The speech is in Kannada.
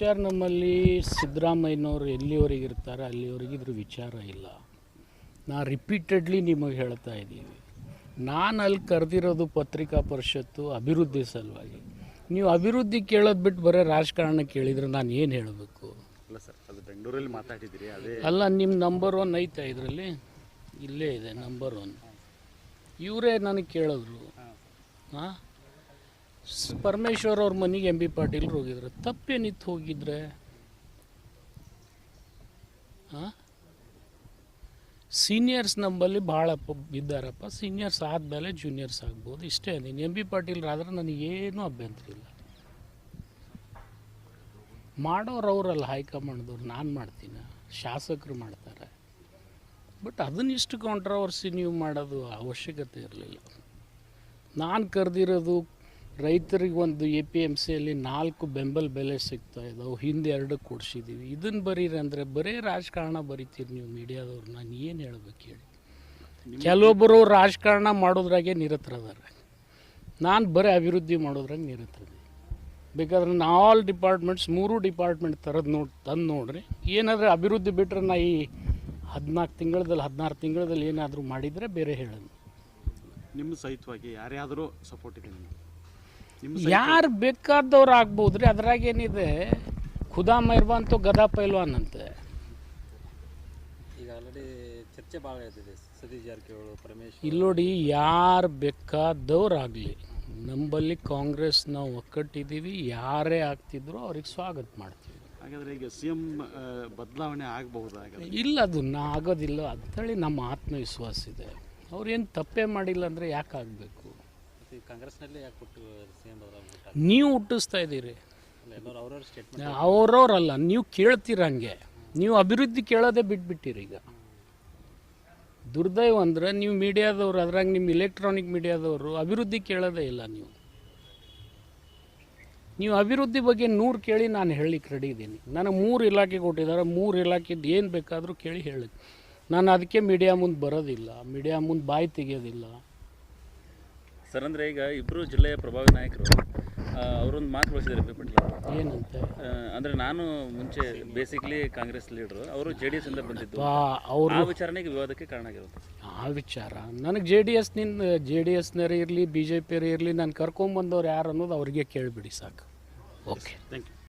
ವಿಚಾರ ನಮ್ಮಲ್ಲಿ ಸಿದ್ದರಾಮಯ್ಯನವರು ಎಲ್ಲಿವರೆಗೆ ಇರ್ತಾರೆ ಅಲ್ಲಿವರೆಗೆ ಇದ್ರ ವಿಚಾರ ಇಲ್ಲ. ನಾ ರಿಪೀಟೆಡ್ಲಿ ನಿಮಗೆ ಹೇಳ್ತಾ ಇದ್ದೀನಿ. ನಾನು ಅಲ್ಲಿ ಕರೆದಿರೋದು ಪತ್ರಿಕಾ ಪರಿಷತ್ತು ಅಭಿವೃದ್ಧಿ ಸಲುವಾಗಿ. ನೀವು ಅಭಿವೃದ್ಧಿ ಕೇಳೋದು ಬಿಟ್ಟು ಬರೀ ರಾಜಕಾರಣ ಕೇಳಿದ್ರೆ ನಾನು ಏನು ಹೇಳಬೇಕು? ಅಲ್ಲ ಸರ್ ಅದು ಬೆಂಗಳೂರಲ್ಲಿ ಮಾತಾಡಿದ್ದೀರಿ ಅದೇ ಅಲ್ಲ ನಿಮ್ಮ ನಂಬರ್ ಒನ್ ಐತೆ ಇದರಲ್ಲಿ? ಇಲ್ಲೇ ಇದೆ ನಂಬರ್ ಒನ್ ಇವರೇ ನನಗೆ ಕೇಳಿದ್ರು. ಹಾಂ? ಪರಮೇಶ್ವರ್ ಅವ್ರ ಮನೆಗೆ ಎಂ ಬಿ ಪಾಟೀಲ್ರು ಹೋಗಿದ್ರು. ತಪ್ಪೇನಿತ್ತು ಹೋಗಿದ್ರೆ? ಸೀನಿಯರ್ಸ್ ನಂಬಲ್ಲಿ ಭಾಳ ಇದ್ದಾರಪ್ಪ. ಸೀನಿಯರ್ಸ್ ಆದಮೇಲೆ ಜೂನಿಯರ್ಸ್ ಆಗ್ಬೋದು. ಇಷ್ಟೇ ನೀನು ಎಂ ಬಿ ಪಾಟೀಲ್ ಆದ್ರೆ ನನಗೇನು ಅಭ್ಯಂತರ ಇಲ್ಲ. ಮಾಡೋರು ಅವರಲ್ಲ ಹೈಕಮಾಂಡ್ದವ್ರು. ನಾನು ಮಾಡ್ತೀನಿ. ಶಾಸಕರು ಮಾಡ್ತಾರೆ. ಬಟ್ ಅದನ್ನ ಇಷ್ಟು ಕಾಂಟ್ರವರ್ಸಿ ನೀವು ಮಾಡೋದು ಅವಶ್ಯಕತೆ ಇರಲಿಲ್ಲ. ನಾನು ಕರೆದಿರೋದು ರೈತರಿಗೆ ಒಂದು ಎ ಪಿ ಎಂ ಸಿಯಲ್ಲಿ ನಾಲ್ಕು ಬೆಂಬಲ ಬೆಲೆ ಸಿಗ್ತಾ ಇದ್ದಾವೆ ಹಿಂದೆ ಎರಡು ಕೊಡಿಸಿದ್ದೀವಿ ಇದನ್ನು ಬರೀರಿ ಅಂದರೆ ಬರೀ ರಾಜಕಾರಣ ಬರಿತೀರಿ ನೀವು ಮೀಡಿಯಾದವ್ರು. ನಾನು ಏನು ಹೇಳ್ಬೇಕು ಹೇಳಿ. ಕೆಲವೊಬ್ಬರು ರಾಜಕಾರಣ ಮಾಡೋದ್ರಾಗೆ ನಿರತರದಾರೆ ನಾನು ಬರೀ ಅಭಿವೃದ್ಧಿ ಮಾಡೋದ್ರಾಗೆ ನಿರತರದೆ ಬೇಕಾದ್ರೆ ನಾ ಆಲ್ ಡಿಪಾರ್ಟ್ಮೆಂಟ್ಸ್ ಮೂರು ಡಿಪಾರ್ಟ್ಮೆಂಟ್ ಥರದ್ದು ನೋಡಿ ತಂದು ನೋಡ್ರಿ. ಏನಾದರೂ ಅಭಿವೃದ್ಧಿ ಬಿಟ್ಟರೆ ನಾ ಈ ಹದಿನಾಲ್ಕು ತಿಂಗಳದಲ್ಲಿ, ಹದಿನಾರು ತಿಂಗಳಲ್ಲಿ ಏನಾದರೂ ಮಾಡಿದರೆ ಬೇರೆ ಹೇಳೋದು ನಿಮ್ಮ ಸಹಿತವಾಗಿ ಯಾರ್ಯಾದರೂ ಸಪೋರ್ಟ್ ಇದೆ ಯಾರು ಬೇಕಾದವ್ರು ಆಗ್ಬೋದು ರೀ ಅದ್ರಾಗೇನಿದೆ ಖುದಾ ಮೆಹರ್ಬಾನ್ ತೋ ಗದಾ ಪೈಲ್ವಾನ್ ಅಂತೆ. ಈಗ ಆಲ್ರೆಡಿ ಚರ್ಚೆ ಭಾಳ ಇರ್ತಿದೆ ಸತೀಶ್ ಜಾರಕಿಹೊಳಿ ಪರಮೇಶ್ ಇಲ್ಲಿ ನೋಡಿ ಯಾರು ಬೇಕಾದವ್ರಾಗಲಿ ನಂಬಲ್ಲಿ ಕಾಂಗ್ರೆಸ್ ನಾವು ಒಕ್ಕಟ್ಟಿದ್ದೀವಿ ಯಾರೇ ಆಗ್ತಿದ್ರು ಅವ್ರಿಗೆ ಸ್ವಾಗತ ಮಾಡ್ತೀವಿ. ಹಾಗಾದ್ರೆ ಈಗ ಸಿ ಎಂ ಬದಲಾವಣೆ ಆಗಬಹುದು ಹಾಗಾದ್ರೆ ಇಲ್ಲ ಅದು ನಾ ಆಗೋದಿಲ್ಲ ಅಂತೇಳಿ ನಮ್ಮ ಆತ್ಮವಿಶ್ವಾಸ ಇದೆ. ಅವ್ರೇನು ತಪ್ಪೇ ಮಾಡಿಲ್ಲ ಅಂದರೆ ಯಾಕೆ ಆಗಬೇಕು? ಕಾಂಗ್ರೆಸ್ನಲ್ಲೇ ಯಾಕೆ ಕೊಟ್ಟು ಸಿ ಎಂ ನೀವು ಹುಟ್ಟಿಸ್ತಾ ಇದ್ದೀರಿ. ಅವ್ರವ್ರಲ್ಲ ನೀವು ಕೇಳ್ತೀರ ಹಂಗೆ. ನೀವು ಅಭಿವೃದ್ಧಿ ಕೇಳೋದೇ ಬಿಟ್ಬಿಟ್ಟಿರಿ ಈಗ. ದುರ್ದೈವ ಅಂದರೆ ನೀವು ಮೀಡಿಯಾದವರು ಅದ್ರಾಗ ನಿಮ್ಮ ಇಲೆಕ್ಟ್ರಾನಿಕ್ ಮೀಡಿಯಾದವರು ಅಭಿವೃದ್ಧಿ ಕೇಳೋದೇ ಇಲ್ಲ ನೀವು. ನೀವು ಅಭಿವೃದ್ಧಿ ಬಗ್ಗೆ ನೂರು ಕೇಳಿ ನಾನು ಹೇಳಲಿಕ್ಕೆ ರೆಡಿ ಇದ್ದೀನಿ. ನನಗೆ ಮೂರು ಇಲಾಖೆ ಕೊಟ್ಟಿದ್ದಾರೆ ಮೂರು ಇಲಾಖೆದು ಏನು ಬೇಕಾದರೂ ಕೇಳಿ ಹೇಳಿ. ನಾನು ಅದಕ್ಕೆ ಮೀಡಿಯಾ ಮುಂದೆ ಬರೋದಿಲ್ಲ ಮೀಡಿಯಾ ಮುಂದೆ ಬಾಯಿ ತೆಗೆಯೋದಿಲ್ಲ. ಸರ್ ಅಂದರೆ ಈಗ ಇಬ್ಬರು ಜಿಲ್ಲೆಯ ಪ್ರಭಾವಿ ನಾಯಕರು ಅವರೊಂದು ಮಾತು ಬಳಸಿದ್ದಾರೆ ಬಿ ಪಟೇಲ್ ಅವರು. ಏನಂತೆ? ಅಂದರೆ ನಾನು ಮುಂಚೆ ಬೇಸಿಕ್ಲಿ ಕಾಂಗ್ರೆಸ್ ಲೀಡ್ರು ಅವರು ಜೆ ಡಿ ಎಸ್ ಇಂದ ಬಂದಿದ್ದು. ಅವರು ಆ ವಿಚಾರಣೆಗೆ ವಿವಾದಕ್ಕೆ ಕಾರಣ ಆಗಿರುತ್ತೆ ಆ ವಿಚಾರ? ನನಗೆ ಜೆ ಡಿ ಎಸ್ನಿಂದ ಜೆ ಡಿ ಎಸ್ನರೇ ಇರಲಿ ಬಿ ಜೆ ಪಿಯರೇ ಇರಲಿ ನಾನು ಕರ್ಕೊಂಬಂದವ್ರು ಯಾರು ಅನ್ನೋದು ಅವ್ರಿಗೆ ಕೇಳಿಬಿಡಿ ಸಾಕು. Okay thank you